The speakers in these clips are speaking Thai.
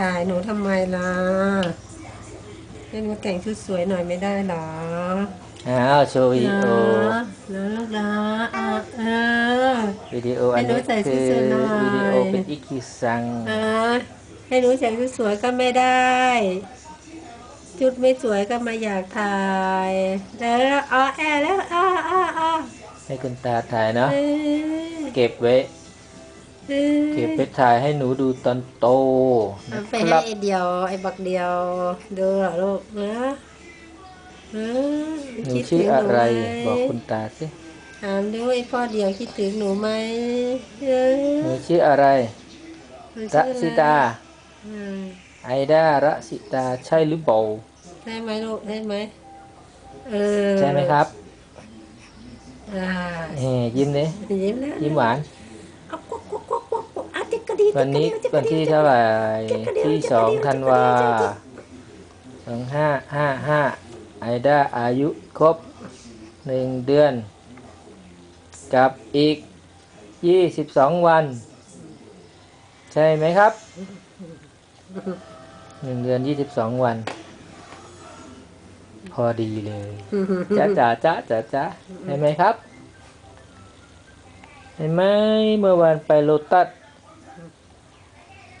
ถ่ายหนูทำไมล่ะให้หนูแต่งชุดสวยหน่อยไม่ได้เหรออ้าวโชว์วิดีโอนะลูกนะอะเออวิดีโออันให้หนูนี้ใส่คือชุดสวยหน่อยวิดีโอเป็นอิคิซังอะให้หนูแต่งชุดสวยก็ไม่ได้ ชุดไม่สวยก็มาอยากถ่ายแล้วอ๋อแอแล้วอ๋ออ๋ออ๋อให้คุณตาถ่ายเนาะเออเก็บไว้ เออเก็บไปถ่ายให้หนูดูตอนโตเอานะไปคให้รับไอเดียว ไอบักเดียว ดูเหรอลูกนะเออหนูคิดชื่อถึงอะไรหนูหมบอกคุณตาสิถามดูไอพ่อเดียวคิดถึงหนูไหมเออหนูชื่ออะไรหนูระชื่ออไสิตาอืมไอดาระสิตาใช่หรือเปล่าใช่ไหมลูกใช่ไหมเออใช่ไหมครับอ่าเฮ้ยิ้มดิยิ้มแล้วยิ้มหวาน วันนี้ติ๊กกระวันดิ่งที่ติ๊กกระดิ่งเท่าไหร่จะกระเดี่ยวที่จะสกระองเดี่ยวธันจะกระวาเดี่ยวจะสองห้าห้าห้าไอดาอายุครบหนึ่งเดือน กับอีกยี่สิบสองวัน ใช่ไหมครับหนึ่งเดือนยี่สิบสองวัน พอดีเลยจ้าจ๋าจ้าจ๋าจ้าเห็นไหมครับเห็นไหมเมื่อวานไปโลตัส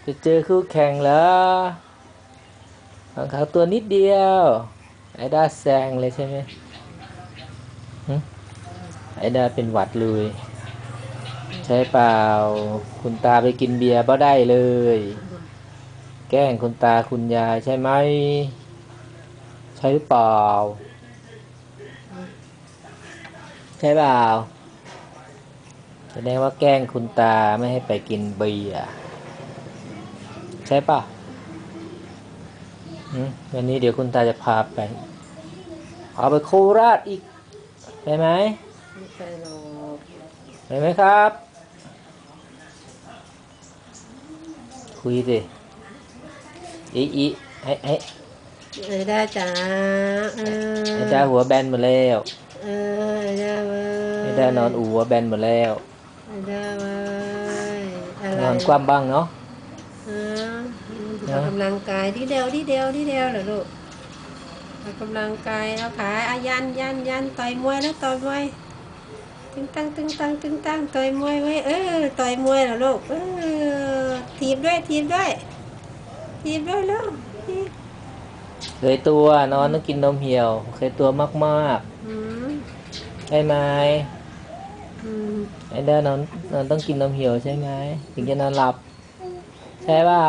จะเจอคู่แข่งแล้วของเขาตัวนิดเดียว ไอ้ด้าแซงเลยใช่ไหมไอ้ด้าเป็นหวัดเลย ใช่เปล่า คุณตาไปกินเบียร์บ่ได้เลย แกล้งคุณตาคุณยายใช่ไหม ใช่หรือเปล่า ใช่เปล่าแสดงว่าแกล้งคุณตาไม่ให้ไปกินเบียร์ ช่ป่ะหืมวันนี้เดี๋ยวคุณตาจะพาไปเอาไปโคราชอีกไปไหมไม่ใช่หรอกไปไหมครับ คุยสิอีอีให้ให้ไอ้ด้าจ๋าเออให้ได้หัวแบนหมดแล้วเออไอ้ด้าเว้ยให้ได้นอนอูหัวแบนหมดแล้วไอ้ด้าเว้ยอะไรนอนคว่ำบ้างเนาะเออ ออกกำลังกายที่เดียวที่เดียวที่เดียวเหรอลูกออกกำลังกายเอาขาอายันยันยันต่อยมวยแล้วต่อยมวยตึงตั้งตึงตั้งตึงตั้งต่อยมวยไว้เออต่อยมวยเหรอลูกเออทีบด้วยทีบด้วย ทีบด้วยลูกทีบเคยตัวนอนต้องกินนมเหี่ยว เคยตัวมากอืมๆใช่ไหมอืมไอ้ด้านอนนอนต้องกินนมเหี่ยวใช่ไหมถึงจะนอนหลับ ใช่เปล่า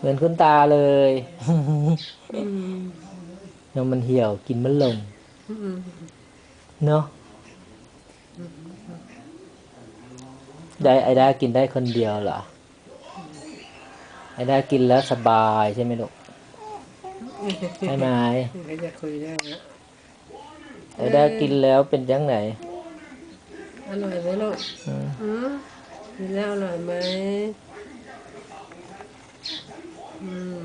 เหมือนคุณตาเลยอืมนมมันเหี่ยวกินมันลงอืมเนาะได้ไอ้ด้ากินได้คนเดียวเหรอไอ้ด้ากินแล้วสบายใช่ไหมลูกใช่ไหมไม่จะคุยได้นะไอ้ด้ากินแล้วเป็นยังไงอร่อยไหมลูกอืมอืมกินแล้วอร่อยไหมอืม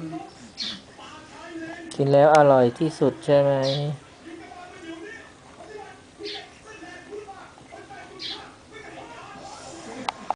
กินแล้วอร่อยที่สุดใช่ไหม